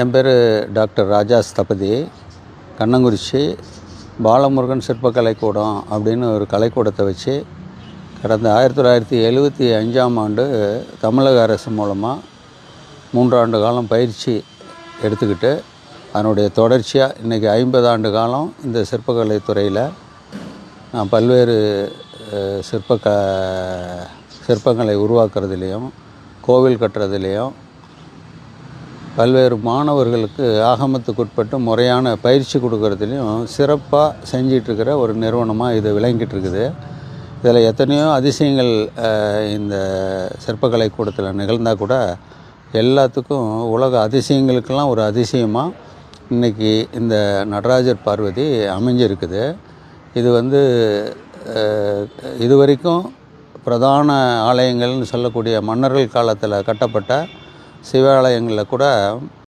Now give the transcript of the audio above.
என் பேர் டாக்டர் ராஜா ஸ்தபதி. கண்ணங்குறிச்சி பாலமுருகன் சிற்பக்கலைக்கூடம் அப்படின்னு ஒரு கலைக்கூடத்தை வச்சு கடந்த ஆயிரத்தி தொள்ளாயிரத்தி எழுபத்தி அஞ்சாம் ஆண்டு தமிழக அரசு மூலமாக மூன்றாண்டு காலம் பயிற்சி எடுத்துக்கிட்டு அதனுடைய தொடர்ச்சியாக இன்றைக்கி ஐம்பது ஆண்டு காலம் இந்த சிற்பக்கலை துறையில் நான் பல்வேறு சிற்பக்க சிற்ப க சிற்பங்களை உருவாக்குறதுலேயும் கோவில் கட்டுறதுலேயும் பல்வேறு மாணவர்களுக்கு ஆகமத்துக்குட்பட்டு முறையான பயிற்சி கொடுக்கறதுலையும் சிறப்பாக செஞ்சிட்ருக்கிற ஒரு நிறுவனமாக இது விளங்கிட்டு இருக்குது இதில் எத்தனையோ அதிசயங்கள் இந்த சிற்பக்கலை கூடத்தில் நிகழ்ந்தால் கூட எல்லாத்துக்கும் உலக அதிசயங்களுக்கெல்லாம் ஒரு அதிசயமாக இன்றைக்கி இந்த நடராஜர் பார்வதி அமைஞ்சிருக்குது. இது வந்து இதுவரைக்கும் பிரதான ஆலயங்கள்னு சொல்லக்கூடிய மன்னர்கள் காலத்தில் கட்டப்பட்ட சிவாலயங்களில் கூட